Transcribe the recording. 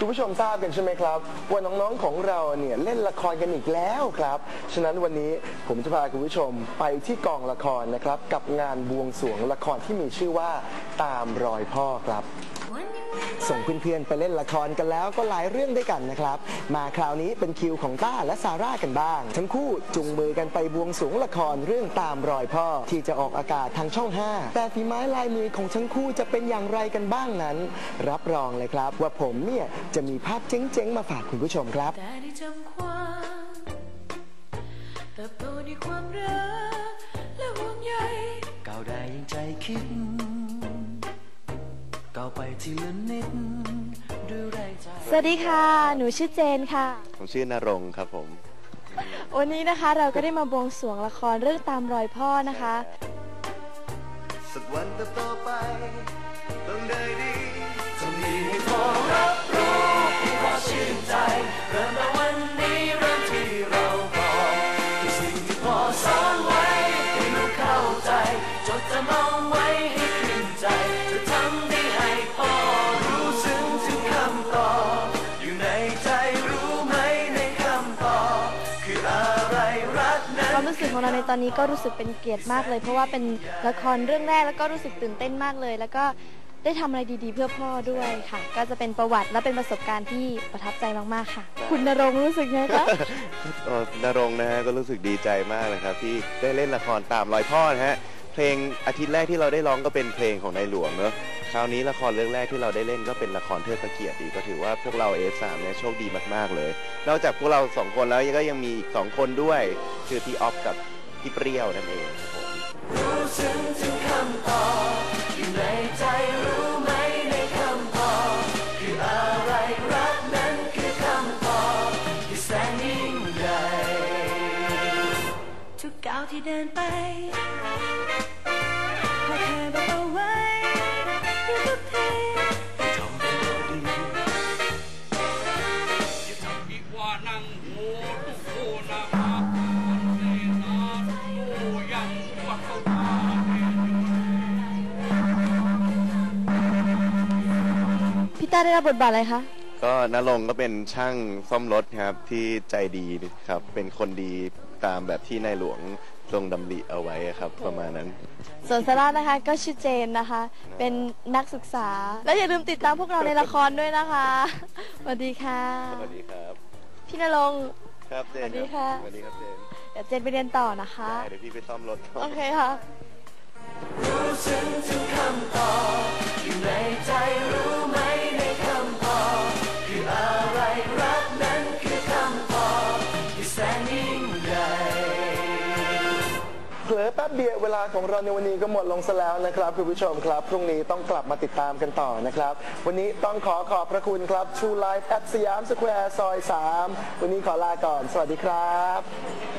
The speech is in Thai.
คุณผู้ชมทราบกันใช่ไหมครับ ว่าน้องๆของเราเนี่ยเล่นละครกันอีกแล้วครับ ฉะนั้นวันนี้ผมจะพาคุณผู้ชมไปที่กองละครนะครับ กับงานบวงสรวงละครที่มีชื่อว่าตามรอยพ่อครับ ส่งเพื่อนๆไปเล่นละครกันแล้วก็หลายเรื่องด้วยกันนะครับ มาคราวนี้เป็นคิวของต้าและซาร่ากันบ้าง ทั้งคู่จุงมือกันไปบวงสรวงละครเรื่องตามรอยพ่อ ที่จะออกอากาศทางช่อง 5 แต่ฝีไม้ลายมือของทั้งคู่จะเป็นอย่างไรกันบ้างนั้น รับรองเลยครับ ว่าผมเนี่ยจะมีภาพเจ๋งๆมาฝากคุณผู้ชมครับแต่ได้จำความเติบโตด้วยความรักและห่วงใยก้าวได้ยังใจคิด ก้าวไปทีละนิดด้วยแรงใจ สวัสดีค่ะ หนูชื่อเจนค่ะ ผมชื่อนรงค์ครับผม วันนี้นะคะเราก็ได้มาบวงสรวงละครเรื่องตามรอยพ่อนะคะ สักวันเติบโตไป ความรู้สึกของเราในตอนนี้ก็รู้สึกเป็นเกียรติมากเลย เพราะว่าเป็นละครเรื่องแรกแล้วก็รู้สึกตื่นเต้นมากเลย แล้วก็ได้ทำอะไรดีๆ เพื่อพ่อด้วยค่ะ ก็จะเป็นประวัติและเป็นประสบการณ์ที่ประทับใจมากๆค่ะ คุณนรงค์รู้สึกไงคะ เอ่อนรงค์นะฮะก็รู้สึกดีใจมากเลยครับ ที่ได้เล่นละครตามรอยพ่อนะฮะเพลงอาทิตย์แรกที่เราได้ร้องก็เป็นเพลงของในหลวงเนอะ คราวนี้ละครเรื่องแรกที่เราได้เล่นก็เป็นละครเทิดพระเกียรติอีกก็ถือว่าพวกเรา F3 เนี่ยโชคดีมากๆเลย นอกจากพวกเราสองคนแล้วก็ยังมีอีกสองคนด้วย คือพี่ออฟกับพี่เปรี้ยวนั่นเองครับผมรู้ซึ้งถึงคำตอบอยู่ในใจรู้ไหมในคำตอบคืออะไรรักนั้นคือคำตอบที่แสนยิ่งใหญ่ทุกก้าวที่เดินไปพอเคยบอ พี่ต้าได้รับบทบาทอะไรคะ ก็นรงค์ก็เป็นช่างซ่อมรถครับที่ใจดีครับเป็นคนดีตามแบบที่ในหลวงทรงดำริเอาไว้ครับประมาณนั้น ส่วนซาร่านะคะก็ชื่อเจนนะคะ เป็นนักศึกษา และอย่าลืมติดตามพวกเราในละครด้วยนะคะสวัสดีค่ะ สวัสดีครับ พี่นรงค์ ครับเจนสวัสดีค่ะสวัสดีครับเจนเดี๋ยวเจนไปเรียนต่อนะคะ ได้เดี๋ยวพี่ไปซ่อมรถก่อน โอเคค่ะ รู้ซึ้งถึงคำตอบอยู่ในใจรู้ ผลอแป๊บเดียวเวลาของเราในวันนี้ก็หมดลงซะแล้วนะครับคุณผู้ชมครับ พรุ่งนี้ต้องกลับมาติดตามกันต่อนะครับ วันนี้ต้องขอขอบพระคุณครับ True Life at สยามสแควร์ซอย 3 วันนี้ขอลาก่อน สวัสดีครับ